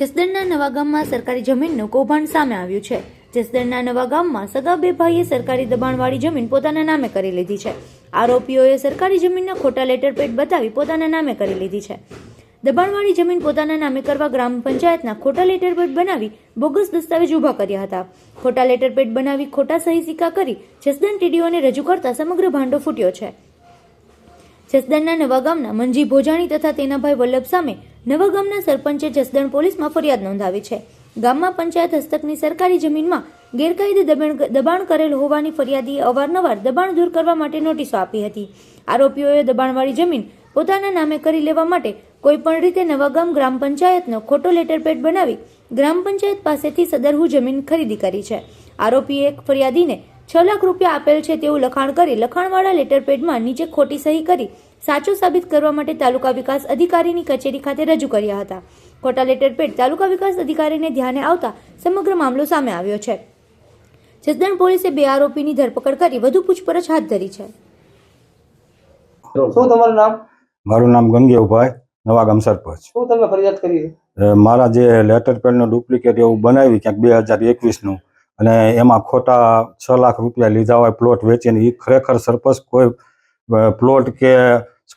જસદણના નવા ગામમાં સરકારી જમીનનું કૌભાંડ સામે આવ્યું છે. જસદણના નવા ગામમાં સગા બે ભાઈએ સરકારી દબાણવાળી જમીન પોતાના નામે કરી લીધી છે. આરોપીઓએ સરકારી જમીનના ખોટા લેટર પેડ બતાવી પોતાના નામે કરી લીધી છે. દબાણવાળી જમીન પોતાના નામે કરવા ગ્રામ પંચાયતના ખોટા લેટર પેડ બનાવી બોગસ દસ્તાવેજ ઊભા કર્યા હતા. ખોટા લેટર પેડ બનાવી ખોટા સહી સિક્કા કરી જસદણ ટીડીઓને રજૂ કરતા સમગ્ર ભાંડો ફૂટ્યો છે. જસદણના નવા ગામના મંજી ભોજાણી તથા તેના ભાઈ વલ્લભ સામે નવા ગામના સરપંચે જસદણ પોલીસમાં ફરિયાદ નોંધાવી છે. ગામમાં પંચાયત હસ્તકની સરકારી જમીનમાં ગેરકાયદે દબાણ કરેલ હોવાની ફરિયાદીએ અવારનવાર દબાણ દૂર કરવા માટે નોટિસો આપી હતી. આરોપીઓએ દબાણવાળી જમીન પોતાના નામે કરી લેવા માટે કોઈપણ રીતે નવાગામ ગ્રામ પંચાયતનો ખોટો લેટરપેડ બનાવી ગ્રામ પંચાયત પાસેથી સદરહુ જમીન ખરીદી કરી છે. આરોપીએ એક ફરિયાદીને છ લાખ રૂપિયા આપેલ છે તેવું લખાણ કરી લખાણવાળા લેટરપેડમાં નીચે ખોટી સહી કરી સાચું સાબિત કરવા માટે તાલુકા વિકાસ અધિકારીની કચેરી ખાતે રજૂ કર્યા હતા. ખોટા લેટર પેડ તાલુકા વિકાસ અધિકારીને ધ્યાને આવતા સમગ્ર મામલો સામે આવ્યો છે. જસદણ પોલીસે બે આરોપીની ધરપકડ કરી વધુ પૂછપરછ હાથ ધરી છે. શું તમારું નામ? મારું નામ ગંગેવભાઈ નવાગામ સરપંચ. શું તમે ફરિયાદ કરી? મારા જે લેટર પેડનું ડુપ્લિકેટ એવું બનાવી ક્યાંક બે હજાર એકવીસનું અને એમાં ખોટા છ લાખ રૂપિયા લીધા હોય પ્લોટ વેચીને એ ખરેખર સરપંચ કોઈ પ્લોટ કે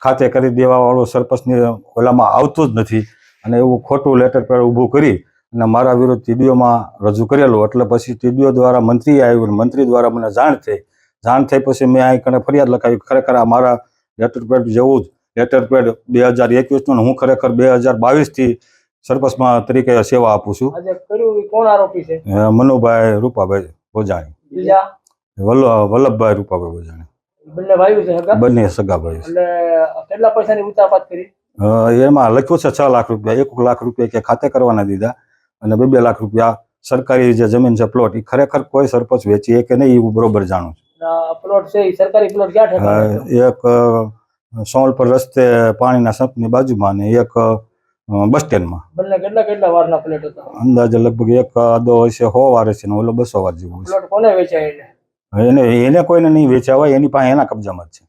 ખાતે કરી દેવાવાળો સરપંચની ઓલામાં આવતું જ નથી. અને એવું ખોટું લેટર પેડ ઊભું કરી અને મારા વિરુદ્ધ ટીડીઓમાં રજૂ કરેલું. એટલે પછી ટીડીઓ દ્વારા મંત્રી આવ્યું અને મંત્રી દ્વારા મને જાણ થઈ. જાણ થઈ પછી મેં અહીં કને ફરિયાદ લખાવી ખરેખર આ મારા લેટર પેડ જેવું જ. લેટર પેડ બે હજાર એકવીસનું હું ખરેખર બે હજાર બાવીસથી સરપંચમાં તરીકે સેવા આપું છું. મનુભાઈ રૂપાભાઈ ભોજાણી. વલ્લભભાઈ રૂપાભાઈ ભોજાણી. બંને ભાઈઓ છે બંને સગાભાઈ છે. એટલે કેટલા પૈસાની ઉતાપાત કરી? એમાં લખ્યું છે છ લાખ રૂપિયા એક લાખ રૂપિયા કે ખાતે કરવાના દીધા અને બે બે લાખ રૂપિયા સરકારી જે જમીન છે પ્લોટ એ ખરેખર કોઈ સરપંચ વેચીએ કે નહીં એવું બરોબર જાણું છું. પ્લોટ છે એ સરકારી પ્લોટ ક્યાં એક સોલપર સોમલપર રસ્તે પાણીના સંપની બાજુમાં ને એક બસ સ્ટેન્ડમાં. બંને કેટલા કેટલા વારના પ્લેટ હતા? અંદાજે લગભગ એક આદો હશે સો વાર હશે ને ઓલો બસો વાર જેવું પ્લોટ કોને વેચાય એને એને કોઈને નહીં હોય એની પાસે એના કબજામાં જ છે.